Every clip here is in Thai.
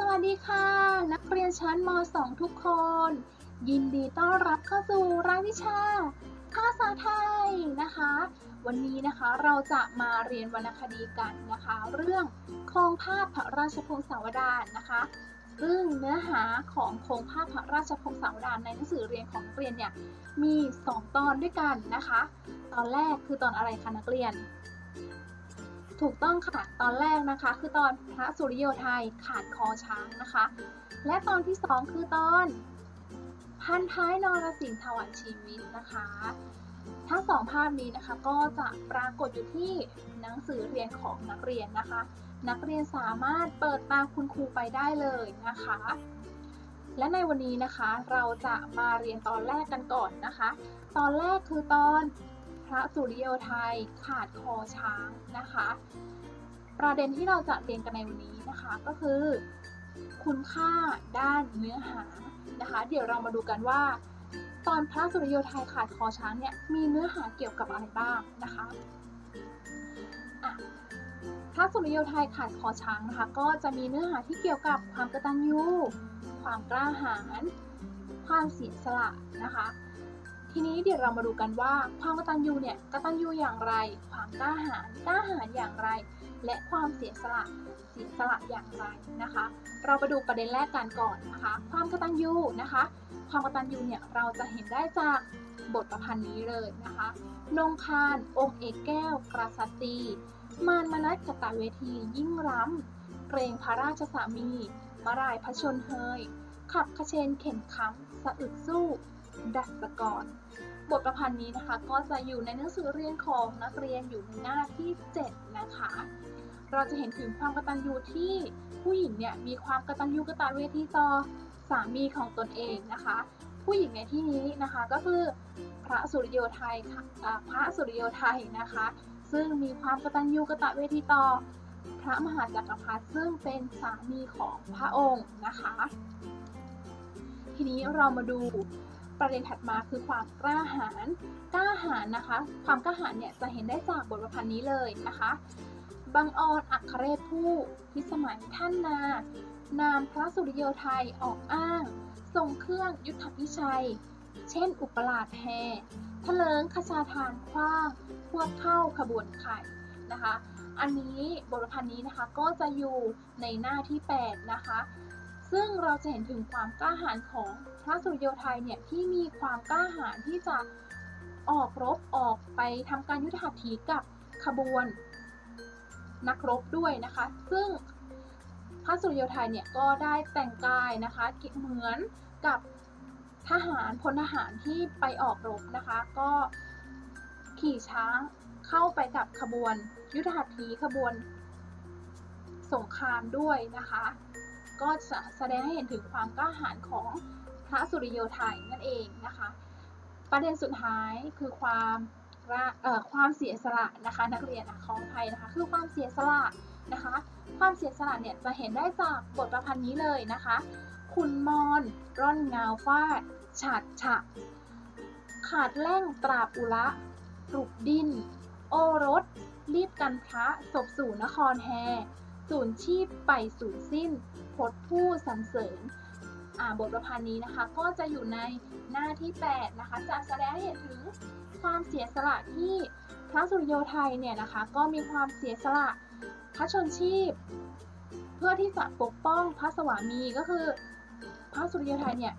สวัสดีค่ะ นักเรียนชั้นม .2 ทุกคน ยินดีต้อนรับเข้าสู่รายวิชาภาษาไทยนะคะ วันนี้นะคะเราจะมาเรียนวรรณคดีกันนะคะ เรื่องโครงภาพพระราชพงศาวดารนะคะซึ่งเนื้อหาของโครงภาพพระราชพงศาวดารในหนังสือเรียนของนักเรียนเนี่ยมี 2 ตอนด้วยกันนะคะ ตอนแรกคือตอนอะไรคะนักเรียน ถูกต้องค่ะตอนแรกนะคะ คือตอนพระสุริโยไทยขาดคอช้างนะคะ และตอนที่สองคือตอน พันท้ายนรสิงห์ถวายชีวิตนะคะ ทั้งสองภาพนี้นะคะก็จะปรากฏอยู่ที่หนังสือเรียนของนักเรียนนะคะ นักเรียนสามารถเปิดตามคุณครูไปได้เลยนะคะ และในวันนี้นะคะเราจะมาเรียนตอนแรกกันก่อนนะคะ ตอนแรกคือตอน พระสุริโยไทยขาดคอช้างนะคะ ประเด็นที่เราจะเรียนกันในวันนี้นะคะก็คือ คุณค่าด้านเนื้อหานะคะ เดี๋ยวเรามาดูกันว่า ตอนพระสุริโยไทยขาดคอช้างเนี่ยมีเนื้อหาเกี่ยวกับอะไรบ้างนะคะพระสุริโยไทยขาดคอช้างนะคะ ก็จะมีเนื้อหาที่เกี่ยวกับความกตัญญูความกล้าหาญความเสียสละนะคะ ทีนี้เดี๋ยวเรามาดูกันว่า ความกตัญญูเนี่ยกตัญญูอย่างไร ความกล้าหาญกล้าหาญอย่างไร และความเสียสละเสียสละอย่างไรนะคะ เราไปดูประเด็นแรกกันก่อนนะคะ ความกตัญญูนะคะ ความกตัญญูเนี่ยเราจะเห็นได้จากบทประพันธ์นี้เลยนะคะนงคารองค์เอกแก้ว กระสัตตีมารมนัสกตเวทียิ่งร้ำเกรงพระราชสามี มารายพระชนเฮย ขับขเชนเข็นคำสะอึกสู้ ดัชกรบทประพันธ์นี้นะคะ ก็จะอยู่ในหนังสือเรียนของนักเรียนอยู่ในหน้าที่ 7 นะคะ เราจะเห็นถึงความกตัญญูที่ผู้หญิงเนี่ยมีความกตัญญูกตเวทีต่อสามีของตนเองนะคะ ผู้หญิงในที่นี้นะคะก็คือพระสุริโยไทยค่ะพระสุริโยไทยนะคะ ซึ่งมีความกตัญญูกตเวทีต่อพระมหาจักรพรรดิซึ่งเป็นสามีของพระองค์นะคะ ทีนี้เรามาดู ประเด็นถัดมาคือความกล้าหาญกล้าหาญนะคะ ความกล้าหาญเนี่ยจะเห็นได้จากบทประพันธ์นี้เลยนะคะบังออนอัครเรศผู้พิสมัยท่านนา นามพระสุริโยไทยออกอ้าง ทรงเครื่องยุทธพิชัย เช่น อุปราชแฮทะเลิงขชาทานคว้างพวกเข้าขบวนไข่นะคะ อันนี้บทประพันธ์นี้นะคะก็จะอยู่ในหน้าที่ 8 นะคะ ซึ่งเราจะเห็นถึงความกล้าหาญของ พระสุริโยไทยเนี่ยที่มีความกล้าหาญที่จะออกรบออกไปทำการยุทธหัตถีกับขบวนนักรบด้วยนะคะ ซึ่งพระสุริโยไทยเนี่ยก็ได้แต่งกายนะคะเหมือนกับทหารพลทหารที่ไปออกรบนะคะ ก็ขี่ช้างเข้าไปกับขบวนยุทธหัตถีขบวนสงครามด้วยนะคะ ก็จะแสดงให้เห็นถึงความกล้าหาญของ พระสุริโยไทยนั่นเองนะคะ ประเด็นสุดท้ายคือความความเสียสละนะคะ นักเรียนขออภัยนะคะคือความเสียสละนะคะ ความเสียสละเนี่ยจะเห็นได้จากบทประพันธ์นี้เลยนะคะ คุณมอนร่อนเงาฟาดฉาดฉะขาดแล่งตราบอุระปลุกดิน โอรส รีบกันพระศพสู่นครแฮ สูญชีพไปสู่สิ้นพดผู้สรรเสริญ บทประพันธ์นี้นะคะ ก็จะอยู่ในหน้าที่ 8 นะคะ จะแสดงให้เห็นถึงความเสียสละที่พระสุริโยไทยเนี่ยนะคะ ก็มีความเสียสละพระชนชีพ เพื่อที่จะปกป้องพระสวามีก็คือ พระสุริโยไทยเนี่ย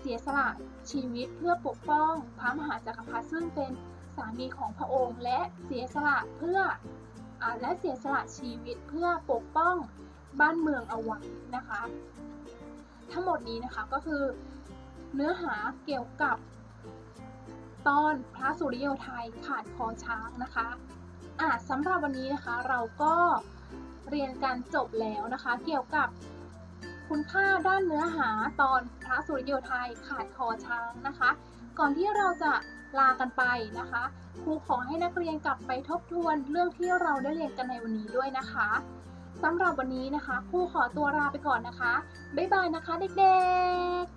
เสียสละชีวิตเพื่อปกป้องพระมหาจักรพรรดิซึ่งเป็นสามีของพระองค์ และเสียสละเพื่ออและเสียสละชีวิตเพื่อปกป้องบ้านเมืองเอาไว้นะคะ ทั้งหมดนี้นะคะก็คือเนื้อหาเกี่ยวกับตอนพระสุริโยไทยขาดคอช้างนะคะอะสำหรับวันนี้นะคะเราก็เรียนการจบแล้วนะคะ เกี่ยวกับคุณค่าด้านเนื้อหาตอนพระสุริโยไทยขาดคอช้างนะคะ ก่อนที่เราจะลากันไปนะคะครูขอให้นักเรียนกลับไปทบทวนเรื่องที่เราได้เรียนกันในวันนี้ด้วยนะคะ สำหรับวันนี้นะคะครูขอตัวลาไปก่อนนะคะ บ๊ายบายนะคะเด็กๆ